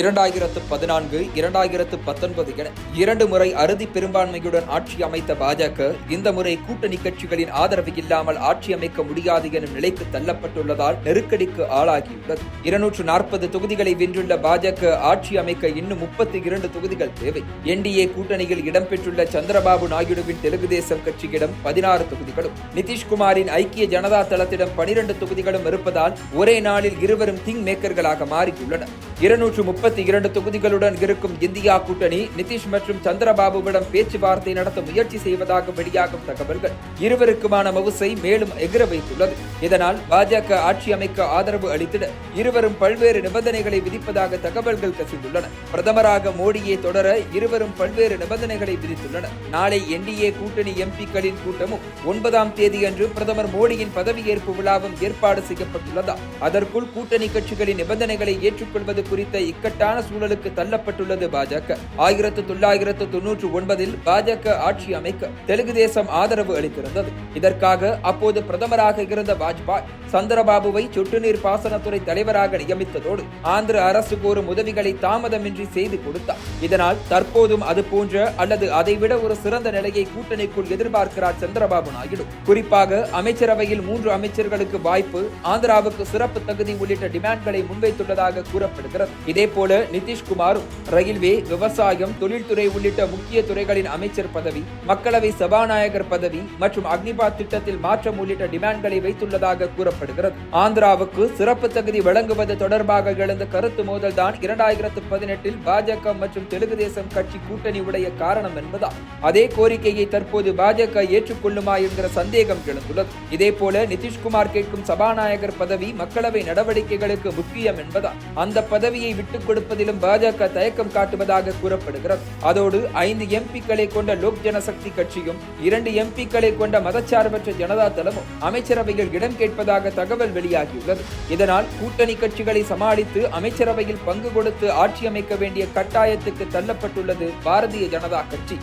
இரண்டாயிரத்து பதினான்கு இரண்டாயிரத்து பத்தொன்பது என இரண்டு முறை அறுதி பெரும்பான்மையுடன் ஆட்சி அமைத்த பாஜக இந்த முறை கூட்டணி கட்சிகளின் ஆதரவு இல்லாமல் ஆட்சி அமைக்க முடியாது எனும் நிலைக்கு தள்ளப்பட்டுள்ளதால் நெருக்கடிக்கு ஆளாகியுள்ளது. இருநூற்று நாற்பது தொகுதிகளை வென்றுள்ள பாஜக ஆட்சி அமைக்க இன்னும் முப்பத்தி இரண்டு தொகுதிகள் தேவை. என்டிஏ கூட்டணியில் இடம்பெற்றுள்ள சந்திரபாபு நாயுடுவின் தெலுங்கு தேசம் கட்சியிடம் பதினாறு தொகுதிகளும் நிதிஷ்குமாரின் ஐக்கிய ஜனதா தளத்திடம் பனிரெண்டு தொகுதிகளும் இருப்பதால் ஒரே நாளில் இருவரும் கிங் மேக்கர்களாக மாறியுள்ளனர். இருநூற்று முப்பத்தி இரண்டு தொகுதிகளுடன் இருக்கும் இந்தியா கூட்டணி நிதிஷ் மற்றும் சந்திரபாபுவிடம் பேச்சுவார்த்தை நடத்த முயற்சி செய்வதாக வெளியாகும் தகவல்கள். இருவருக்குமான மவுசை மேலும் எகிர வைத்துள்ளது. இதனால் பாஜக ஆட்சி அமைக்க ஆதரவு அளித்திட இருவரும் பல்வேறு நிபந்தனைகளை விதிப்பதாக தகவல்கள் கசிந்துள்ளன. பிரதமராக மோடியை தொடர இருவரும் பல்வேறு நிபந்தனைகளை விதித்துள்ளனர். நாளை என்டிஏ கூட்டணி எம்பிக்களின் கூட்டமும் ஒன்பதாம் தேதியன்று பிரதமர் மோடியின் பதவியேற்பு விழாவும் ஏற்பாடு செய்யப்பட்டுள்ளதா அதற்குள் கூட்டணி கட்சிகளின் நிபந்தனைகளை ஏற்றுக்கொள்வது குறித்த இக்கட்டான சூழலுக்கு தள்ளப்பட்டுள்ளது பாஜக. ஆயிரத்து தொள்ளாயிரத்து தொன்னூற்று ஒன்பதில் பாஜக ஆட்சி அமைக்க தெலுங்கு தேசம் ஆதரவு அளித்திருந்தது. இதற்காக அப்போது பிரதமராக இருந்த வாஜ்பாய் சந்திரபாபுவை சொட்டுநீர் பாசனத்துறை தலைவராக நியமித்ததோடு ஆந்திர அரசு கோரும் உதவிகளை தாமதமின்றி செய்து கொடுத்தார். இதனால் தற்போதும் அது போன்ற அல்லது அதைவிட ஒரு சிறந்த நிலையை கூட்டணிக்குள் எதிர்பார்க்கிறார் சந்திரபாபு நாயுடு. குறிப்பாக அமைச்சரவையில் மூன்று அமைச்சர்களுக்கு வாய்ப்பு ஆந்திராவுக்கு சிறப்பு தகுதி உள்ளிட்ட டிமாண்ட்களை முன்வைத்துள்ளதாக கூறப்படுகிறது. இதேபோல நிதிஷ்குமார் ரயில்வே விவசாயம் தொழில்துறை உள்ளிட்ட முக்கிய துறைகளின் அமைச்சர் பதவி மக்களவை சபாநாயகர் பதவி மற்றும் அக்னிபாத் திட்டத்தில் மாற்றம் உள்ளிட்ட டிமாண்ட்களை வைத்துள்ளதாக கூறப்படுகிறது. ஆந்திராவுக்கு சிறப்பு தகுதி வழங்குவது தொடர்பாக எழுந்த கருத்து மோதல்தான் இரண்டாயிரத்து பதினெட்டில் பாஜக மற்றும் தெலுங்கு தேசம் கட்சி கூட்டணி உடைய காரணம் என்பதால் அதே கோரிக்கையை தற்போது பாஜக ஏற்றுக்கொள்ளுமா என்கிற சந்தேகம் எழுந்துள்ளது. இதேபோல நிதிஷ்குமார் கேட்கும் சபாநாயகர் பதவி மக்களவை நடவடிக்கைகளுக்கு முக்கியம் என்பதால் அந்த பதவியை விட்டுக் கொடுப்பதிலும் பாஜக தயக்கம் காட்டுவதாக கூறப்படுகிறது. அதோடு ஐந்து எம்பிக்களை கொண்ட லோக் ஜனசக்தி கட்சியும் இரண்டு எம்பிக்களை கொண்ட மதச்சார்பற்ற ஜனதா தளமும் அமைச்சரவையில் இடம் கேட்பதாக தகவல் வெளியாகியுள்ளது. இதனால் கூட்டணி கட்சிகளை சமாளித்து அமைச்சரவையில் பங்கு கொடுத்து ஆட்சி அமைக்க வேண்டிய கட்டாயத்துக்கு தள்ளப்பட்டுள்ளது பாரதிய ஜனதா கட்சி.